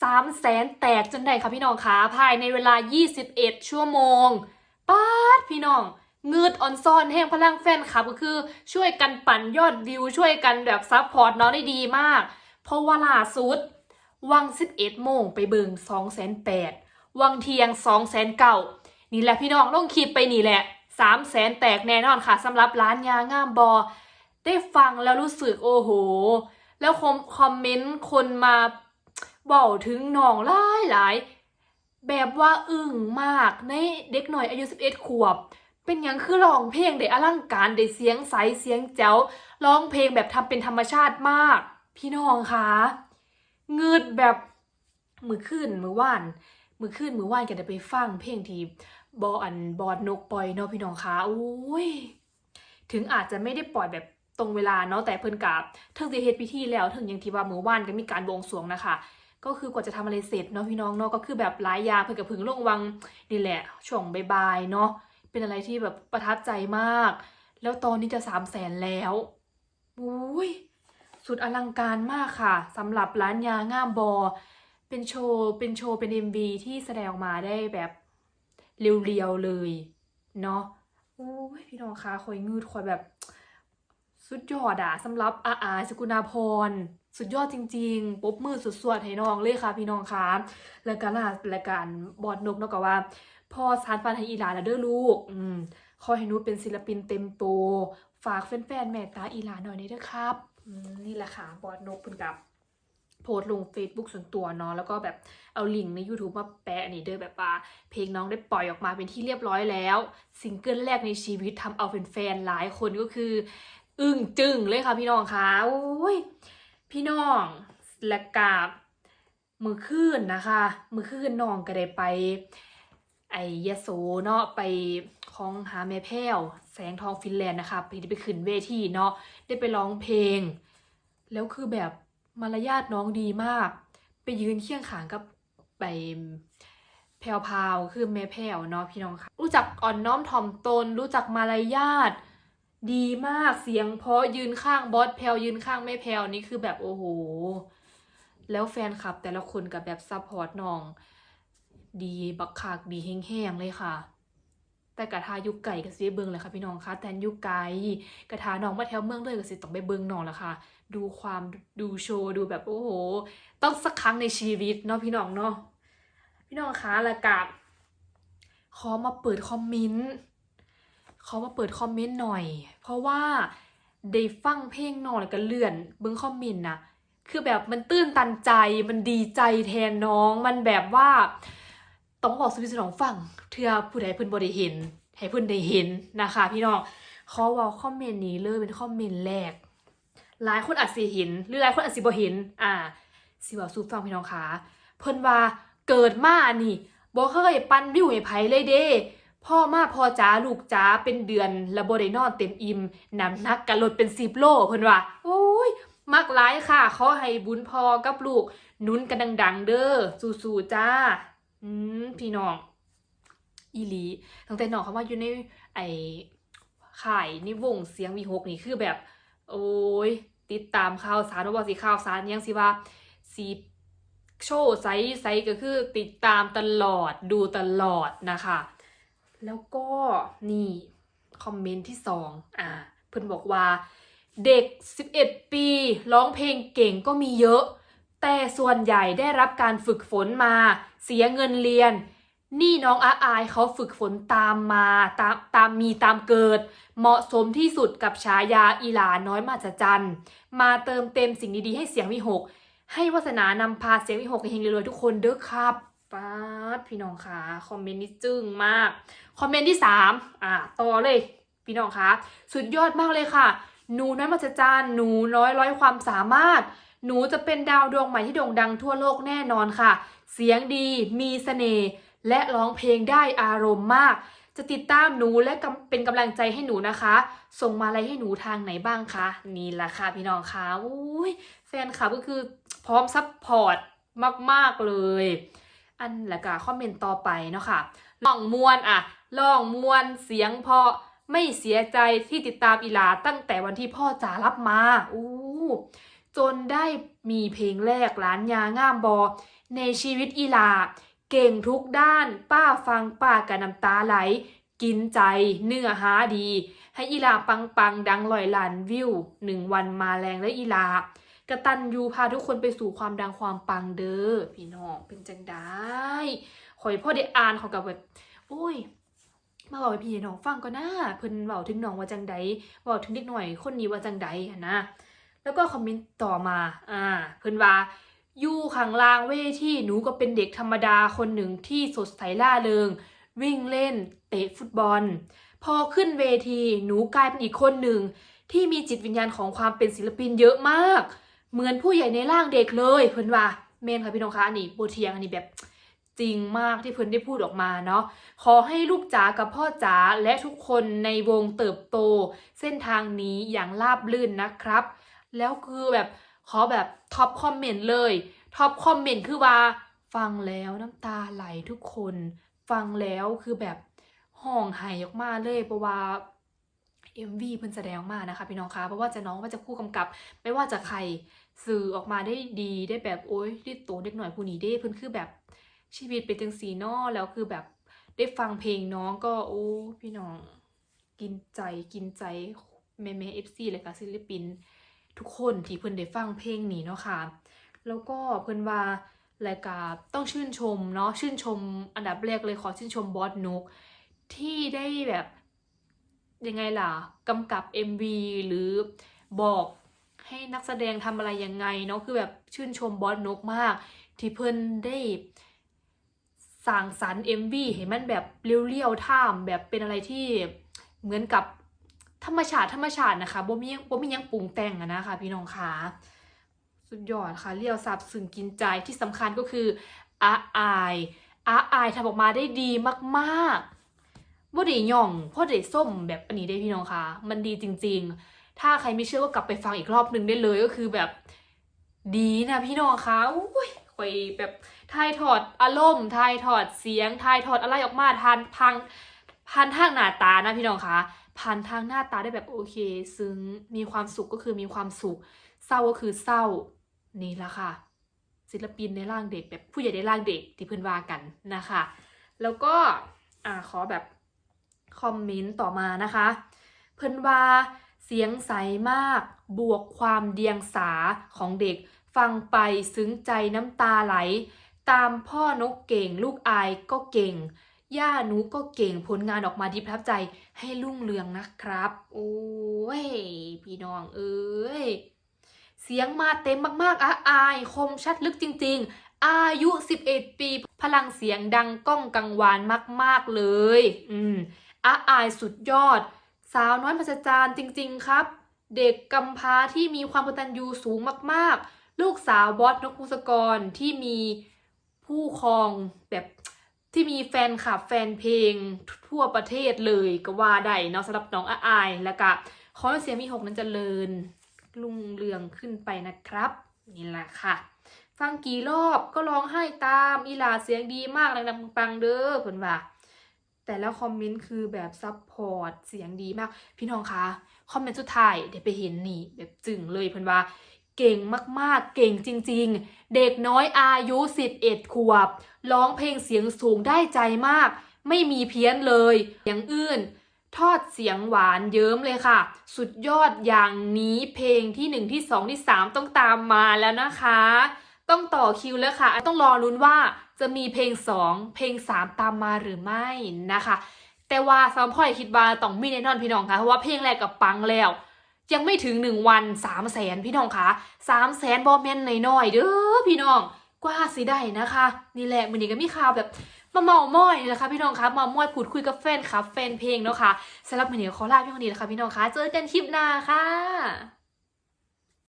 สามแสนแตกจนได้ค่ะพี่น้องคะภายในเวลา 21 ชั่วโมงป๊าดพี่น้องเงืดออนซอนแห่งพลังแฟนคลับก็คือช่วยกันปั่นยอดวิว ช่วยกันแบบซัพพอร์ตน้องได้ดีมาก เพราะว่าล่าสุด วัง 11 โมงไปเบิง2 8 0 0วังเทียง2 9 0 0นี่แหละพี่น้องลงคลิปไปนี่แหละ 3 0 0แสนแตกแน่นอนค่ะสำหรับร้านยางามบอ ได้ฟังแล้วรู้สึกโอ้โห แล้วคอมเมนต์คนมา บอกถึงน้องหลายหลายแบบว่าอึ้งมากในเด็กหน่อยอายุ11ขวบ เป็นหยังคือร้องเพลงได้อลังการได้เสียงใสเสียงแจ๋วร้องเพลงแบบทำเป็นธรรมชาติมาก พี่น้องคะเงืดแบบมือขึ้นมือว่าน มือขึ้นมือว่านกันได้ไปฟังเพลงที่บออันบอดนกปล่อยเนาะพี่น้องคะโอ้ยถึงอาจจะไม่ได้ปล่อยแบบ ตรงเวลาเนาะแต่เพิ่นกับถึงสิเฮ็ดพิธีแล้วถึงอย่างที่ว่ามื้อวานก็มีการบวงสรวงนะคะ ก็คือกว่าจะทำอะไรเสร็จเนาะพี่น้องเนาะก็คือแบบหลายยาเพิ่นกับพึงลงวังนี่แหละช่วงบ่ายๆเนาะเป็นอะไรที่แบบประทับใจมาก แล้วตอนนี้จะสามแสนแล้วอุ้ยสุดอลังการมากค่ะสำหรับร้านยางามบอ เป็นโชว์เป็นโชว์เป็น MV ที่แสดงออกมาได้แบบเรียวๆเลยเนาะโอ้ยพี่น้องคะคอยงืดคอยแบบ สุดยอดอะสำหรับอาอาสกุณาพร สุดยอดจริงๆปบมือสุดสวดให้น้องเลยค่ะพี่น้องคะแล้วก็ล่ะรายการบอดนกเนาะก็ว่าพ่อสารฟันให้อีหลานแล้วเด้อลูก อืมขอให้นูเป็นศิลปินเต็มโตวฝากแฟนๆแม่ตาอีหลานหน่อยนี่เด้อครับนี่แหละค่ะบอดนกเพิ่นกับโพสลง Facebook ส่วนตัวเนาะแล้วก็แบบเอาลิงก์ใน YouTube มาแปะนี่เด้อแบบว่า เพลงน้องได้ปล่อยออกมาเป็นที่เรียบร้อยแล้วซิงเกิลแรกในชีวิตทำเอาแฟนๆหลายคนก็คือ อึ้งจึงเลยค่ะพี่น้องคะโอ้ยพี่น้องและกับมือคืนนะคะ มือคืนน้องก็ได้ไป ไอยโสเนาะไปของหาแม่แพ้วแสงทองฟินแลนด์นะคะไปไปขึ้นเวทีเนาะได้ไปร้องเพลง แล้วคือแบบมารยาทน้องดีมาก ไปยืนเคียงขางกับไปแพรวพาวคือแม่แพรวเนาะพี่น้องค่ะรู้จักอ่อนน้อมถ่อมตน รู้จักมารยาท ดีมากเสียงเพราะยืนข้างบอสแพรวยืนข้างแม่แพรวนี่คือแบบโอ้โห แล้วแฟนคลับแต่ละคนกับแบบซัพพอร์ตน้อง ดีบักคักดีแห้งๆเลยค่ะ แต่กระทายุกไก่กับซียเบิงเลยค่ะพี่น้องคะแทนยุกไก่กระทาน้องมาแถวเมืองเลยก็สิต้องไปเบิงน้องแล้วค่ะ ดูความดูโชว์ดูแบบโอ้โห ต้องสักครั้งในชีวิตเนาะพี่น้องเนาะพี่น้องคะล้วกับขอมาเปิดคอมเมนต์ขอมาเปิดคอมเมนต์หน่อย เพราะว่าได้ฟังเพลงน้องแล้วก็เลื่อนเบิ้งคอมเมนต์นะคือแบบมันตื้นตันใจมันดีใจแทนน้องมันแบบว่าต้องบอกสุพิสนองฟังเพื่อผู้ใดเพิ่นบ่ได้เห็นให้เพิ่นได้เห็นนะคะ พี่น้องขอว่าคอมเมนต์นี้เลยเป็นคอมเมนต์แรก หลายคนอาจสิเห็น หรือหลายคนอาจสิบ่เห็น อ่าสิว่าสูฟังพี่น้องคะเพิ่นว่าเกิดมานี่บ่เคยปันวิวให้ไผเลยเด้ พ่อมาพ่อจ๋าลูกจ๋าเป็นเดือนแล้วบ่ได้นอนเต็มอิ่มน้ำหนักก็ลดเป็น10โลเพิ่นว่า โอ้ย มักหลายค่ะขอให้บุญพอกับลูกนุนกันดัง ๆ เด้อสู้ๆจ้า อืมพี่น้องอีหลีตั้งแต่น้องเขามาอยู่ในไอ้ข่ายในวงเสียงวีหกนี่คือแบบ โอ้ย ติดตามข่าวสารว่าบอกสิข่าวสารยังสิว่าสีโชว์ไซส์ไซส์ก็คือติดตามตลอดดูตลอดนะคะ แล้วก็นี่คอมเมนต์ที่สองอ่าเพิ่อนบอกว่า เด็ก 11 ปี ร้องเพลงเก่งก็มีเยอะ แต่ส่วนใหญ่ได้รับการฝึกฝนมา เสียเงินเรียน นี่น้องอาอายเขาฝึกฝนตามมาตามตามมีตามเกิด เหมาะสมที่สุดกับฉายาอีหลาน้อยมาจจันมาเติมเต็มสิ่งดีๆให้เสียงวิหก ให้วาสนานำพาเสียงวิหกเฮงๆรวยทุกคนเด้อครับ ปาดพี่น้องคะคอมเมนต์นี้จึ้งมาก คอมเมนต์ที่สามอ่าต่อเลย พี่น้องคะสุดยอดมากเลยค่ะ หนูน้อยมาจจันหนูน้อยร้อยความสามารถ หนูจะเป็นดาวดวงใหม่ที่โด่งดังทั่วโลกแน่นอนค่ะ เสียงดีมีเสน่ห์และร้องเพลงได้อารมณ์มาก จะติดตามหนูและเป็นกำลังใจให้หนูนะคะ ส่งมาอะไรให้หนูทางไหนบ้างคะนี่แหละค่ะพี่น้องคะอุ้ยแฟนคลับก็คือพร้อมซัพพอร์ตมาก ๆ เลย อันและก็คอมเมนต์ต่อไปเนาะค่ะล่องมวนอะล่องมวนเสียงเพราะไม่เสียใจที่ติดตามอีลาตั้งแต่วันที่พ่อจ๋ารับมาอู้จนได้มีเพลงแรกล้านยาง่ามบอ ในชีวิตอีลา เก่งทุกด้าน ป้าฟังป้ากับน้ำตาไหล กินใจเนื้อหาดี ให้อีลาปังปังดังลอยล้านวิวหนึ่งวันมาแรงและอีลา กระตันยูพาทุกคนไปสู่ความดังความปังเด้อพี่น้องเป็นจังได้ข่อยพ่อได้อ่านเขากับแบบโอ้ยมาบอกให้พี่น้องฟังก็น่าเพิ่นเว้าถึงน้องว่าจังใดเว้าถึงเด็กหน่อยคนนี้ว่าจังใดหันนะแล้วก็คอมเมนต์ต่อมาอ่าเพิ่นว่าอยู่ข้างล่างเวทีหนูก็เป็นเด็กธรรมดาคนหนึ่งที่สดใสล่าเริง วิ่งเล่น เตะฟุตบอล พอขึ้นเวทีหนูกลายเป็นอีกคนหนึ่งที่มีจิตวิญญาณของความเป็นศิลปินเยอะมาก เหมือนผู้ใหญ่ในร่างเด็กเลยเพิ่นว่าเมนค่ะพี่น้องคะอันนี้โบเทียงอันนี้แบบจริงมากที่เพิ่นได้พูดออกมาเนาะขอให้ลูกจ๋ากับพ่อจ๋าและทุกคนในวงเติบโต เส้นทางนี้อย่างราบรื่นนะครับ แล้วคือแบบขอแบบท็อปคอมเมนต์เลยท็อปคอมเมนต์คือว่าฟังแล้วน้ำตาไหลทุกคน ฟังแล้วคือแบบห้องไห้ออกมาเลยเพราะว่า MV เพิ่นแสดงออกมานะคะพี่น้องคะเพราะว่าจะน้องว่าจะคู่กำกับ ไม่ว่าจะใครสื่อออกมาได้ดีได้แบบโอ๊ยรีดโตเด็กหน่อยผู้นี้ได้เพิ่นคือแบบชีวิตเป็นจังสีนอแล้วคือแบบได้ฟังเพลงน้องก็โอ้พี่น้อง กินใจกินใจแม่แม่เอฟซีเลยค่ะศิลปิน ทุกคนที่เพิ่นได้ฟังเพลงนี้เนาะค่ะ แล้วก็เพิ่นว่ารายการต้องชื่นชมเนาะชื่นชมอันดับแรกเลยขอชื่นชมบอสนุกที่ได้แบบ ยังไงล่ะกำกับ MV หรือบอกให้นักแสดงทำอะไรยังไงเนาะคือแบบชื่นชมบอสนกมาก ที่เพิ่นได้สร้างสรรค์ MV ให้มันแบบเรียวๆท่ามแบบเป็นอะไรที่เหมือนกับธรรมชาติธรรมชาตินะคะบ่มีบ่มียังปรุงแต่งอะนะคะพี่น้องคะสุดยอดค่ะเรียวสับซึ้งกินใจที่สำคัญก็คืออาอายอาอายทำออกมาได้ดีมากๆ ว่าได้ย่องพราะได้ส้มแบบอันนี้ได้พี่น้องคะมันดีจริง ๆ ถ้าใครไม่เชื่อก็กลับไปฟังอีกรอบหนึ่งได้เลยก็คือแบบดีนะพี่น้องคะอุ้ยคอยแบบทายถอดอารมณ์ทายถอดเสียงทายถอดอะไรออกมาทานพังพันทางหน้าตานะพี่น้องคะพันทางหน้าตาได้แบบโอเค ซึ้งมีความสุขก็คือมีความสุข เศร้าก็คือเศร้านี่ละค่ะ ศิลปินในร่างเด็กแบบผู้ใหญ่ในร่างเด็กที่เพิ่นว่ากันนะคะ แล้วก็อ่าขอแบบ คอมเมนต์ต่อมานะคะ เพิ่นว่าเสียงใสมากบวกความเดียงสาของเด็ก ฟังไปซึ้งใจน้ำตาไหล ตามพ่อนกเก่ง ลูกอายก็เก่ง ย่าหนูก็เก่งผลงานออกมาดีประทับใจให้รุ่งเรืองนะครับ โอ้ย พี่น้องเอ้ยเสียงมาเต็มมากๆอะอาย คมชัดลึกจริง ๆ อายุ 11 ปี พลังเสียงดังก้องกังวานมาก ๆ เลย อืม อาอายสุดยอด สาวน้อยมหัศจรรย์จริง ๆ ครับ เด็กกำพร้าที่มีความกตัญญูสูงมากๆ ลูกสาวบอสนกพุสกรที่มีผู้ครองแบบที่มีแฟนคลับแฟนเพลงทั่วประเทศเลยก็ว่าได้เนาะสำหรับน้องอาอายแล้วก็ขอให้เสียงมีหกนั้นเจริญรุ่งเรืองขึ้นไปนะครับ นี่แหละค่ะฟังกี่รอบก็ร้องไห้ตามอีลาเสียงดีมากดังๆปังเด้อเพิ่นว่า แต่แล้วคอมเมนต์คือแบบซับพอร์ตเสียงดีมาก พี่น้องคะคอมเมนต์สุดท้ายเดี๋ยวไปเห็นนี่แบบจึงเลยเพิ่นว่าเก่งมากๆ เก่งจริง ๆ เด็กน้อยอายุ 11 ขวบ ร้องเพลงเสียงสูงได้ใจมาก ไม่มีเพี้ยนเลยอย่างอื่น ทอดเสียงหวานเยิ้มเลยค่ะ สุดยอดอย่างนี้เพลงที่หนึ่งที่สองที่สามต้องตามมาแล้วนะคะ ต้องต่อคิวแล้วค่ะ ต้องรอลุ้นว่า จะมีเพลงสองเพลงสามตามมาหรือไม่นะคะ แต่ว่าสามพ่อยคิดว่าต้องมีแน่นอนพี่น้องคะเพราะว่าเพลงแรกกับปังแล้วยังไม่ถึงหนึ่งวันสามแสนพี่น้องคะสามแสนบอแมนน้อยๆเด้อพี่น้องกว่าสิได้นะคะ นี่แหละมันนี้ก็มีข่าวแบบมาเมาม้อยนี่แหละค่ะพี่น้องคะมาม้อยพูดคุยกับแฟนคลับแฟนเพลงเนาะค่ะสำหรับมันนี้ขอลาพี่นนี้แหละค่ะพี่น้องคะเจอกันคลิปหน้าค่ะ